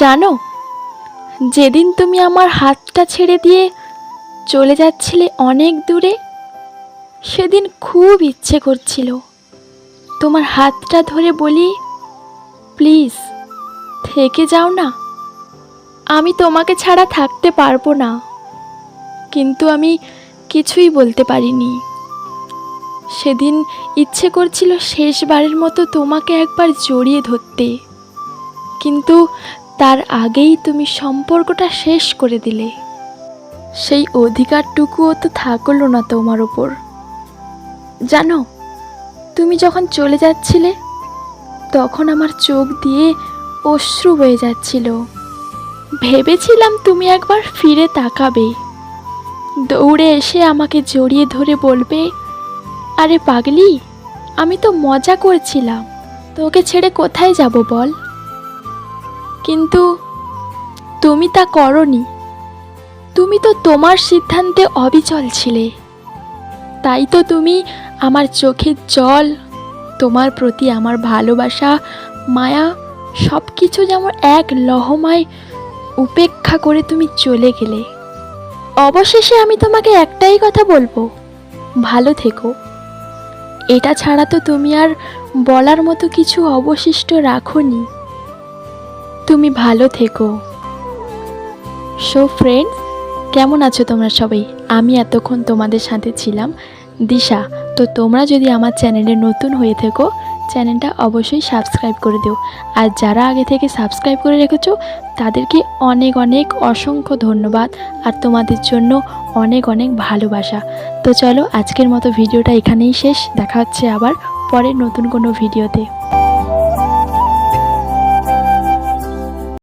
জানো, যেদিন তুমি আমার হাতটা ছেড়ে দিয়ে চলে যাচ্ছিলে অনেক দূরে, সেদিন খুব ইচ্ছে করছিল তোমার হাতটা ধরে বলি, প্লিজ, থেকে যাও না। আমি তোমাকে ছাড়া থাকতে পারব না। কিন্তু আমি কিছুই বলতে পারিনি। সেদিন ইচ্ছে করছিল শেষবারের মতো তোমাকে একবার জড়িয়ে ধরতে। কিন্তু তার আগেই তুমি সম্পর্কটা শেষ করে দিলে। সেই অধিকারটুকুও তো থাকল না তোমার ওপর জানো, তুমি যখন চলে যাচ্ছিলে, তখন আমার চোখ দিয়ে অশ্রু বয়ে যাচ্ছিল। ভেবেছিলাম তুমি একবার ফিরে তাকাবে। দৌড়ে এসে আমাকে জড়িয়ে ধরে বলবে, আরে পাগলি, আমি তো মজা করছিলাম। তোকে ছেড়ে কোথায় যাব বল? কিন্তু তুমি তা করনি। তুমি তো তোমার সিদ্ধান্তে অবিচল ছিলে। তাই তো তুমি আমার চোখের জল, তোমার প্রতি আমার ভালোবাসা, মায়া সব কিছু যেমন এক লহমায় উপেক্ষা করে তুমি চলে গেলে। অবশেষে আমি তোমাকে একটাই কথা বলব, ভালো থেকো। এটা ছাড়া তো তুমি আর বলার মতো কিছু অবশিষ্ট রাখোনি। তুমি ভালো থেকো। সো ফ্রেন্ডস কেমন আছো তোমরা সবাই? আমি এতক্ষণ তোমাদের সাথে ছিলাম। দিশা, তো তোমরা যদি আমার চ্যানেলে নতুন হয়ে থেকো, চ্যানেলটা অবশ্যই সাবস্ক্রাইব করে দিও। আর যারা আগে থেকে সাবস্ক্রাইব করে রেখেছো, তাদেরকে অনেক অনেক অসংখ্য ধন্যবাদ আর তোমাদের জন্য অনেক অনেক ভালোবাসা। তো চলো, আজকের মতো ভিডিওটা এখানেই শেষ। দেখা হচ্ছে আবার পরে নতুন কোনো ভিডিওতে।